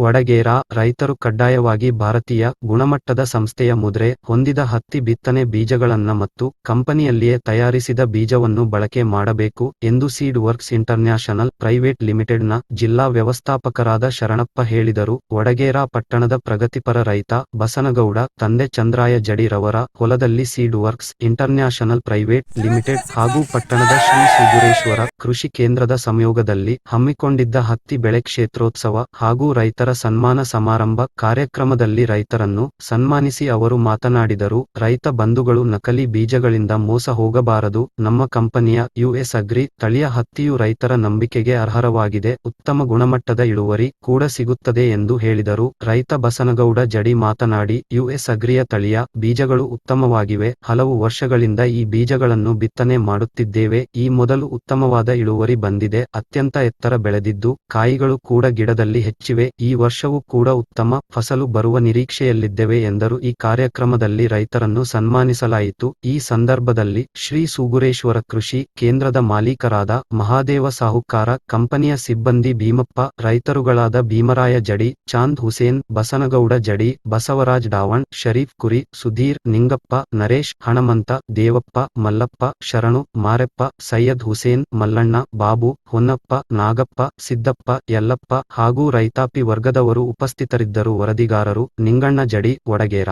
ವಡಗೇರ ರೈತರು ಕಡ್ಡಾಯವಾಗಿ ಭಾರತೀಯ ಗುಣಮಟ್ಟದ ಸಂಸ್ಥೆಯ ಮುದ್ರೆ ಹೊಂದಿದ ಹತ್ತಿ ಬಿತ್ತನೆ ಬೀಜಗಳನ್ನ ಮತ್ತು ಕಂಪನಿಯಲ್ಲಿಯೇ ತಯಾರಿಸಿದ ಬೀಜವನ್ನು ಬಳಕೆ ಮಾಡಬೇಕು ಎಂದು ಸೀಡ್ ವರ್ಕ್ಸ್ ಇಂಟರ್ನ್ಯಾಷನಲ್ ಪ್ರೈವೇಟ್ ಲಿಮಿಟೆಡ್ನ ಜಿಲ್ಲಾ ವ್ಯವಸ್ಥಾಪಕರಾದ ಶರಣಪ್ಪ ಹೇಳಿದರು. ವಡಗೇರ ಪಟ್ಟಣದ ಪ್ರಗತಿಪರ ರೈತ ಬಸನಗೌಡ, ತಂದೆ ಚಂದ್ರಾಯ ಜಡಿರವರ ಹೊಲದಲ್ಲಿ seed works international private limited ಹಾಗೂ ಪಟ್ಟಣದ ಶ್ರೀ ಸುಗುರೇಶ್ವರ ಕೃಷಿ ಕೇಂದ್ರದ ಸಂಯೋಗದಲ್ಲಿ ಹಮ್ಮಿಕೊಂಡಿದ್ದ ಹತ್ತಿ ಬೆಳೆ ಕ್ಷೇತ್ರೋತ್ಸವ ಹಾಗೂ ರೈತರ ಸನ್ಮಾನ ಸಮಾರಂಭ ಕಾರ್ಯಕ್ರಮದಲ್ಲಿ ರೈತರನ್ನು ಸನ್ಮಾನಿಸಿ ಅವರು ಮಾತನಾಡಿದರು. ರೈತ ಬಂಧುಗಳು ನಕಲಿ ಬೀಜಗಳಿಂದ ಮೋಸ ಹೋಗಬಾರದು. ನಮ್ಮ ಕಂಪನಿಯ ಯುಎಸ್ ಅಗ್ರಿ ತಳಿಯ ಹತ್ತಿಯು ರೈತರ ನಂಬಿಕೆಗೆ ಅರ್ಹರವಾಗಿದೆ ಉತ್ತಮ ಗುಣಮಟ್ಟದ ಇಳುವರಿ ಕೂಡ ಸಿಗುತ್ತದೆ ಎಂದು ಹೇಳಿದರು. ರೈತ ಬಸನಗೌಡ ಜಡಿ ಮಾತನಾಡಿ, ಯುಎಸ್ ಅಗ್ರಿಯ ತಳಿಯ ಬೀಜಗಳು ಉತ್ತಮವಾಗಿವೆ. ಹಲವು ವರ್ಷಗಳಿಂದ ಈ ಬೀಜಗಳನ್ನು ಬಿತ್ತನೆ ಮಾಡುತ್ತಿದ್ದೇವೆ. ಈ ಮೊದಲು ಉತ್ತಮವಾದ ಇಳುವರಿ ಬಂದಿದೆ. ಅತ್ಯಂತ ಎತ್ತರ ಬೆಳೆದಿದ್ದು, ಕಾಯಿಗಳು ಕೂಡ ಗಿಡದಲ್ಲಿ ಹೆಚ್ಚಿವೆ. ಈ ವರ್ಷವೂ ಕೂಡ ಉತ್ತಮ ಫಸಲು ಬರುವ ನಿರೀಕ್ಷೆಯಲ್ಲಿದ್ದೇವೆ ಎಂದರು. ಈ ಕಾರ್ಯಕ್ರಮದಲ್ಲಿ ರೈತರನ್ನು ಸನ್ಮಾನಿಸಲಾಯಿತು. ಈ ಸಂದರ್ಭದಲ್ಲಿ ಶ್ರೀ ಸುಗುರೇಶ್ವರ ಕೃಷಿ ಕೇಂದ್ರದ ಮಾಲೀಕರಾದ ಮಹಾದೇವ ಸಾಹುಕಾರ, ಕಂಪನಿಯ ಸಿಬ್ಬಂದಿ ಭೀಮಪ್ಪ, ರೈತರುಗಳಾದ ಭೀಮರಾಯ ಜಡಿ, ಚಾಂದ್ ಹುಸೇನ್, ಬಸನಗೌಡ ಜಡಿ, ಬಸವರಾಜ್ ಡಾವಣ್, ಶರೀಫ್ ಕುರಿ, ಸುಧೀರ್, ನಿಂಗಪ್ಪ, ನರೇಶ್, ಹಣಮಂತ, ದೇವಪ್ಪ, ಮಲ್ಲಪ್ಪ, ಶರಣು, ಮಾರೆಪ್ಪ, ಸೈಯದ್ ಹುಸೇನ್, ಮಲ್ಲಣ್ಣ, ಬಾಬು, ಹೊನ್ನಪ್ಪ, ನಾಗಪ್ಪ, ಸಿದ್ದಪ್ಪ, ಯಲ್ಲಪ್ಪ ಹಾಗೂ ರೈತಾಪಿ ವರ್ಗದವರು ಉಪಸ್ಥಿತರಿದ್ದರು ವರದಿಗಾರರು ನಿಂಗಣ್ಣ ಜಡಿ ವಡಗೇರ.